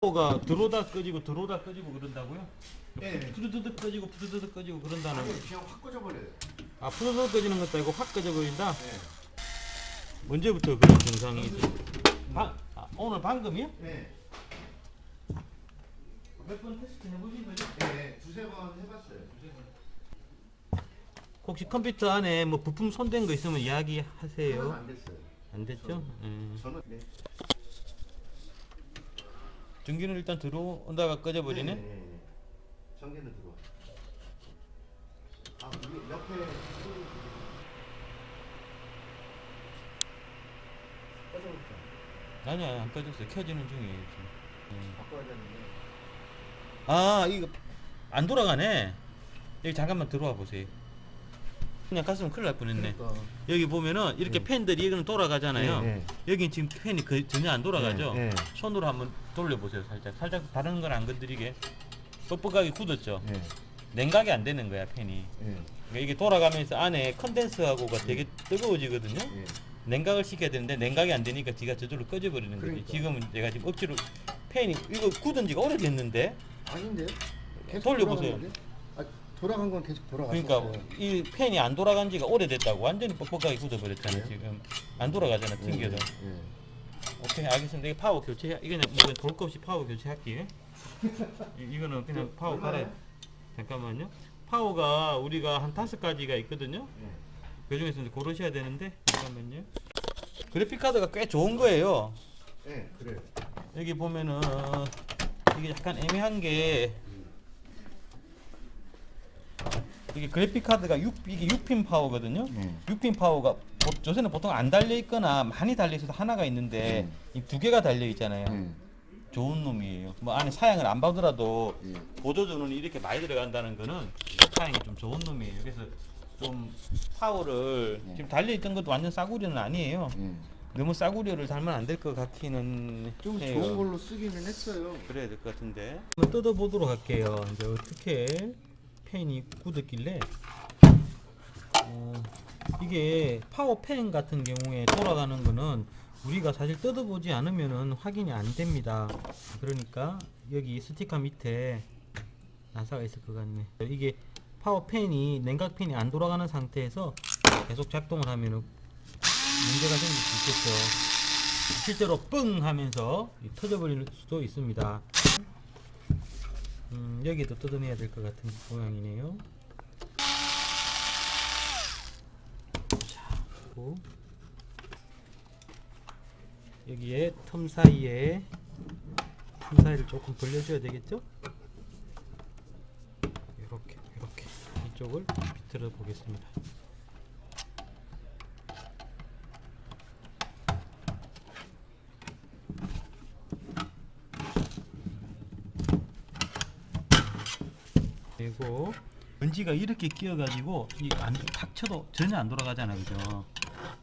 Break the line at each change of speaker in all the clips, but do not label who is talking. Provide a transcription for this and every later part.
가 들어오다 꺼지고 들어오다 꺼지고 그런다고요?
네.
푸드드득 꺼지고 푸드드득 꺼지고 그런다는
아니 그냥 확 꺼져버려요.
아 푸드드득 꺼지는 것도 아니고 확 꺼져버린다?
네.
언제부터 그런 증상이 바, 아, 오늘 방금이요?
네.
몇 번 테스트 해보신 거죠?
네. 두세 번 해봤어요. 두세 번.
혹시 컴퓨터 안에 뭐 부품 손댄 거 있으면 이야기하세요
안 됐어요.
안 됐죠? 음.
저는 네.
전기는 일단 들어온다가 꺼져버리네?
네, 네, 네. 전기는 들어와. 아 옆에 소리.
아니야 안 꺼졌어요 켜지는 중이에요 지금 음.
바꿔야 되는데.
아 이거 안 돌아가네 여기 잠깐만 들어와 보세요 그냥 갔으면 큰일 날 뻔했네
그러니까.
여기 보면은 이렇게
네.
팬들이 이거는 돌아가잖아요
네, 네.
여기 지금 팬이 그 전혀 안 돌아가죠
네, 네.
손으로 한번 돌려보세요 살짝 살짝 다른 건 안 건드리게 뻑뻑하게 굳었죠
네.
냉각이 안 되는 거야 팬이
네.
그러니까 이게 돌아가면서 안에 컨덴서하고가 되게 뜨거워지거든요
네.
냉각을 시켜야 되는데 냉각이 안 되니까 지가 저절로 꺼져버리는 거지
그러니까.
지금은 내가 지금 억지로 팬이 이거 굳은 지가 오래됐는데
아닌데. 계속
돌려보세요.
돌아갔는데? 아, 돌아간 건 계속 돌아갔어요.
그러니까 이 팬이 안 돌아간 지가 오래됐다고 완전히 뻑뻑하게 굳어버렸잖아요
그래요?
지금 안 돌아가잖아 튕겨도
네.
오케이 알겠습니다 이거 파워 교체 이거는 이건 볼거 없이 파워 교체할게요 이- 이거는 그냥 파워 갈아
얼마예요?
잠깐만요 파워가 우리가 한 다섯 가지가 있거든요
네.
그 중에서 이제 고르셔야 되는데 잠깐만요 그래픽 카드가 꽤 좋은 거예요
네, 그래요.
여기 보면은 이게 약간 애매한 게 이게 그래픽 카드가 6 이게 6핀 파워거든요.
네.
6핀 파워가 보, 요새는 보통 안 달려 있거나 많이 달려 있어서 하나가 있는데 이 두 개가 달려 있잖아요.
네.
좋은 놈이에요. 뭐 안에 사양을 안 받더라도
예.
보조 전원이 이렇게 많이 들어간다는 거는 사양이 좀 좋은 놈이에요. 그래서 좀 파워를
네.
지금 달려 있던 것도 완전 싸구려는 아니에요.
예.
너무 싸구려를 달면 안 될 것 같기는
좀
해요.
좋은 걸로 쓰기는 했어요.
그래야 될 것 같은데. 한번 뜯어보도록 할게요. 이제 어떻게 펜이 굳었길래 어, 이게 파워펜 같은 경우에 돌아가는 거는 우리가 사실 뜯어보지 않으면은 확인이 안 됩니다. 그러니까 여기 스티커 밑에 나사가 있을 것 같네. 이게 파워펜이 냉각펜이 안 돌아가는 상태에서 계속 작동을 하면은 문제가 생길 수 있겠죠. 실제로 뻥 하면서 이 터져버릴 수도 있습니다. 음, 여기도 뜯어내야 될 것 같은 모양이네요. 자, 그리고 여기에 틈 사이에 틈 사이를 조금 벌려줘야 되겠죠? 이렇게 이렇게 이쪽을 비틀어 보겠습니다. 그리고 먼지가 이렇게 끼어가지고 이안탁 쳐도 전혀 안 돌아가잖아 그죠?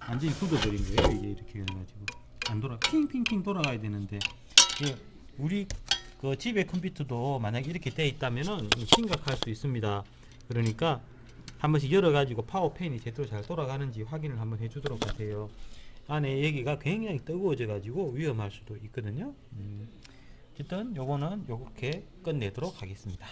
완전히 굳어버린 거예요 이게 이렇게 해가지고. 안 돌아 핑핑핑 돌아가야 되는데. 예, 우리 그 집의 컴퓨터도 만약에 이렇게 돼 있다면은 심각할 수 있습니다. 그러니까 한 번씩 열어가지고 파워펜이 제대로 잘 돌아가는지 확인을 한번 해주도록 하세요. 안에 여기가 굉장히 뜨거워져 가지고 위험할 수도 있거든요. 음, 어쨌든 요거는 요렇게 끝내도록 하겠습니다